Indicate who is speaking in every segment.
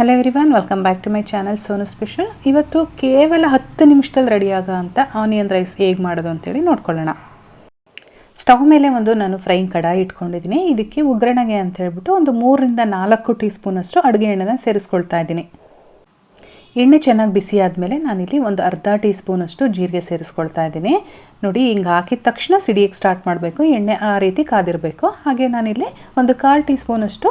Speaker 1: Hello everyone welcome back to my channel Sonu special ಇವತ್ತು ಕೇವಲ ಹತ್ತು ನಿಮಿಷದಲ್ಲಿ ರೆಡಿಯಾಗೋ ಅಂತ ಆನಿಯನ್ ರೈಸ್ ಹೇಗೆ ಮಾಡೋದು ಅಂತೇಳಿ ನೋಡ್ಕೊಳ್ಳೋಣ. ಸ್ಟವ್ ಮೇಲೆ ಒಂದು ನಾನು ಫ್ರೈಯಿಂಗ್ ಕಡಾಯಿ ಇಟ್ಕೊಂಡಿದ್ದೀನಿ. ಇದಕ್ಕೆ ಒಗ್ಗರಣೆಗೆ ಅಂತ ಹೇಳ್ಬಿಟ್ಟು ಒಂದು ಮೂರರಿಂದ ನಾಲ್ಕು ಟೀ ಸ್ಪೂನಷ್ಟು ಅಡುಗೆ ಎಣ್ಣೆನ ಸೇರಿಸ್ಕೊಳ್ತಾ ಇದ್ದೀನಿ. ಎಣ್ಣೆ ಚೆನ್ನಾಗಿ ಬಿಸಿ ಆದಮೇಲೆ ನಾನಿಲ್ಲಿ ಒಂದು ಅರ್ಧ ಟೀ ಸ್ಪೂನಷ್ಟು ಜೀರಿಗೆ ಸೇರಿಸ್ಕೊಳ್ತಾ ಇದ್ದೀನಿ. ನೋಡಿ, ಹಿಂಗೆ ಹಾಕಿದ ತಕ್ಷಣ ಸಿಡಿಯಕ್ಕೆ ಸ್ಟಾರ್ಟ್ ಮಾಡಬೇಕು. ಎಣ್ಣೆ ಆ ರೀತಿ ಕಾದಿರಬೇಕು. ಹಾಗೆ ನಾನಿಲ್ಲಿ ಒಂದು ಕಾಲು ಟೀ ಸ್ಪೂನಷ್ಟು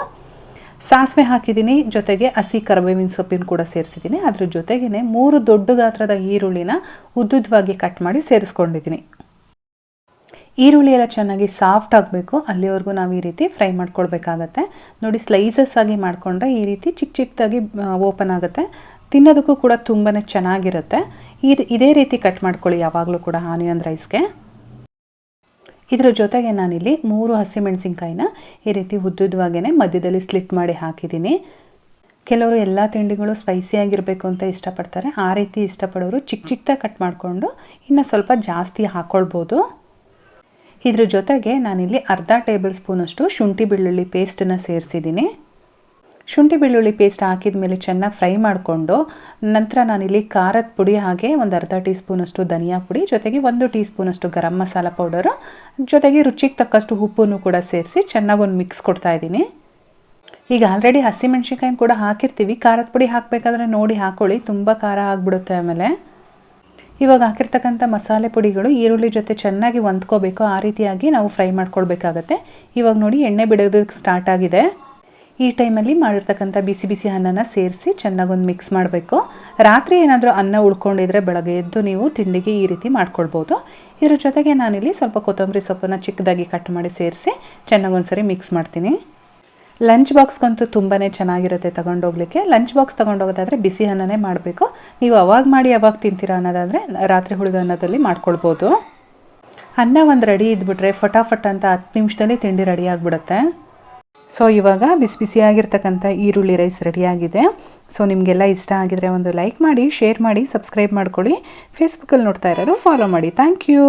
Speaker 1: ಸಾಸಿವೆ ಹಾಕಿದ್ದೀನಿ, ಜೊತೆಗೆ ಹಸಿ ಕರಿಬೇವಿನ ಸೊಪ್ಪಿನ ಕೂಡ ಸೇರಿಸಿದ್ದೀನಿ. ಅದ್ರ ಜೊತೆಗೇ ಮೂರು ದೊಡ್ಡ ಗಾತ್ರದ ಈರುಳ್ಳಿನ ಉದ್ದುದ್ದವಾಗಿ ಕಟ್ ಮಾಡಿ ಸೇರಿಸ್ಕೊಂಡಿದ್ದೀನಿ. ಈರುಳ್ಳಿ ಎಲ್ಲ ಚೆನ್ನಾಗಿ ಸಾಫ್ಟ್ ಆಗಬೇಕು. ಅಲ್ಲಿವರೆಗೂ ನಾವು ಈ ರೀತಿ ಫ್ರೈ ಮಾಡ್ಕೊಳ್ಬೇಕಾಗತ್ತೆ. ನೋಡಿ ಸ್ಲೈಸಸ್ ಆಗಿ ಮಾಡಿಕೊಂಡ್ರೆ ಈ ರೀತಿ ಚಿಕ್ಕ ಚಿಕ್ಕದಾಗಿ ಓಪನ್ ಆಗುತ್ತೆ. ತಿನ್ನೋದಕ್ಕೂ ಕೂಡ ತುಂಬಾ ಚೆನ್ನಾಗಿರುತ್ತೆ. ಇದು, ಇದೇ ರೀತಿ ಕಟ್ ಮಾಡ್ಕೊಳ್ಳಿ ಯಾವಾಗಲೂ ಕೂಡ ಆನಿಯನ್ ರೈಸ್ಗೆ ಇದ್ರ ಜೊತೆಗೆ ನಾನಿಲ್ಲಿ ಮೂರು ಹಸಿಮೆಣಸಿನ್ಕಾಯಿನ ಈ ರೀತಿ ಉದ್ದುದ್ವಾಗೇ ಮಧ್ಯದಲ್ಲಿ ಸ್ಲಿಟ್ ಮಾಡಿ ಹಾಕಿದ್ದೀನಿ. ಕೆಲವರು ಎಲ್ಲ ತಿಂಡಿಗಳು ಸ್ಪೈಸಿಯಾಗಿರಬೇಕು ಅಂತ ಇಷ್ಟಪಡ್ತಾರೆ. ಆ ರೀತಿ ಇಷ್ಟಪಡೋರು ಚಿಕ್ಕ ಚಿಕ್ಕದಾಗಿ ಕಟ್ ಮಾಡಿಕೊಂಡು ಇನ್ನು ಸ್ವಲ್ಪ ಜಾಸ್ತಿ ಹಾಕ್ಕೊಳ್ಬೋದು ಇದ್ರ ಜೊತೆಗೆ ನಾನಿಲ್ಲಿ ಅರ್ಧ ಟೇಬಲ್ ಸ್ಪೂನಷ್ಟು ಶುಂಠಿ ಬೆಳ್ಳುಳ್ಳಿ ಪೇಸ್ಟನ್ನು ಸೇರಿಸಿದ್ದೀನಿ. ಶುಂಠಿ ಬೆಳ್ಳುಳ್ಳಿ ಪೇಸ್ಟ್ ಹಾಕಿದ ಮೇಲೆ ಚೆನ್ನಾಗಿ ಫ್ರೈ ಮಾಡಿಕೊಂಡು ನಂತರ ನಾನಿಲ್ಲಿ ಖಾರದ ಪುಡಿ ಹಾಗೆ ಒಂದು ಅರ್ಧ ಟೀ ಸ್ಪೂನಷ್ಟು ಧನಿಯಾ ಪುಡಿ, ಜೊತೆಗೆ ಒಂದು ಟೀ ಸ್ಪೂನಷ್ಟು ಗರಂ ಮಸಾಲ ಪೌಡರು ಜೊತೆಗೆ ರುಚಿಗೆ ತಕ್ಕಷ್ಟು ಉಪ್ಪನ್ನು ಕೂಡ ಸೇರಿಸಿ ಚೆನ್ನಾಗಿ ಒಂದು ಮಿಕ್ಸ್ ಕೊಡ್ತಾ ಇದ್ದೀನಿ. ಈಗ ಆಲ್ರೆಡಿ ಹಸಿಮೆಣ್ಸಿನ್ಕಾಯಿನ ಕೂಡ ಹಾಕಿರ್ತೀವಿ. ಖಾರದ ಪುಡಿ ಹಾಕಬೇಕಾದ್ರೆ ನೋಡಿ ಹಾಕ್ಕೊಳ್ಳಿ ತುಂಬ ಖಾರ ಆಗಿಬಿಡುತ್ತೆ ಆಮೇಲೆ. ಇವಾಗ ಹಾಕಿರ್ತಕ್ಕಂಥ ಮಸಾಲೆ ಪುಡಿಗಳು ಈರುಳ್ಳಿ ಜೊತೆ ಚೆನ್ನಾಗಿ ಹೊಂದ್ಕೋಬೇಕು. ಆ ರೀತಿಯಾಗಿ ನಾವು ಫ್ರೈ ಮಾಡ್ಕೊಳ್ಬೇಕಾಗತ್ತೆ. ಇವಾಗ ನೋಡಿ ಎಣ್ಣೆ ಬಿಡೋದಕ್ಕೆ ಸ್ಟಾರ್ಟ್ ಆಗಿದೆ. ಈ ಟೈಮಲ್ಲಿ ಮಾಡಿರ್ತಕ್ಕಂಥ ಬಿಸಿ ಬಿಸಿ ಅನ್ನನ ಸೇರಿಸಿ ಚೆನ್ನಾಗೊಂದು ಮಿಕ್ಸ್ ಮಾಡಬೇಕು. ರಾತ್ರಿ ಏನಾದರೂ ಅನ್ನ ಉಳ್ಕೊಂಡಿದ್ರೆ ಬೆಳಗ್ಗೆ ಎದ್ದು ನೀವು ತಿಂಡಿಗೆ ಈ ರೀತಿ ಮಾಡ್ಕೊಳ್ಬೋದು. ಇದ್ರ ಜೊತೆಗೆ ನಾನಿಲ್ಲಿ ಸ್ವಲ್ಪ ಕೊತ್ತಂಬರಿ ಸೊಪ್ಪನ್ನು ಚಿಕ್ಕದಾಗಿ ಕಟ್ ಮಾಡಿ ಸೇರಿಸಿ ಚೆನ್ನಾಗೊಂದ್ಸರಿ ಮಿಕ್ಸ್ ಮಾಡ್ತೀನಿ. ಲಂಚ್ ಬಾಕ್ಸ್ಗಂತೂ ತುಂಬಾ ಚೆನ್ನಾಗಿರುತ್ತೆ ತೊಗೊಂಡೋಗ್ಲಿಕ್ಕೆ. ಲಂಚ್ ಬಾಕ್ಸ್ ತೊಗೊಂಡೋಗೋದಾದರೆ ಬಿಸಿ ಅನ್ನನೇ ಮಾಡಬೇಕು. ನೀವು ಅವಾಗ ಮಾಡಿ ಅವಾಗ ತಿಂತೀರಾ ಅನ್ನೋದಾದರೆ ರಾತ್ರಿ ಹುಳಿದ ಅನ್ನದಲ್ಲಿ ಮಾಡ್ಕೊಳ್ಬೋದು. ಅನ್ನ ಒಂದು ರೆಡಿ ಇದ್ಬಿಟ್ರೆ ಫಟಾಫಟ್ ಅಂತ ಹತ್ತು ನಿಮಿಷದಲ್ಲಿ ತಿಂಡಿ ರೆಡಿ ಆಗಿಬಿಡುತ್ತೆ. ಸೊ ಇವಾಗ ಬಿಸಿ ಬಿಸಿಯಾಗಿರ್ತಕ್ಕಂಥ ಈರುಳ್ಳಿ ರೈಸ್ ರೆಡಿಯಾಗಿದೆ ಸೊ ನಿಮಗೆಲ್ಲ ಇಷ್ಟ ಆಗಿದರೆ ಒಂದು ಲೈಕ್ ಮಾಡಿ ಶೇರ್ ಮಾಡಿ ಸಬ್ಸ್ಕ್ರೈಬ್ ಮಾಡ್ಕೊಳ್ಳಿ. ಫೇಸ್ಬುಕ್ಕಲ್ಲಿ ನೋಡ್ತಾ ಇರೋರು ಫಾಲೋ ಮಾಡಿ. Thank you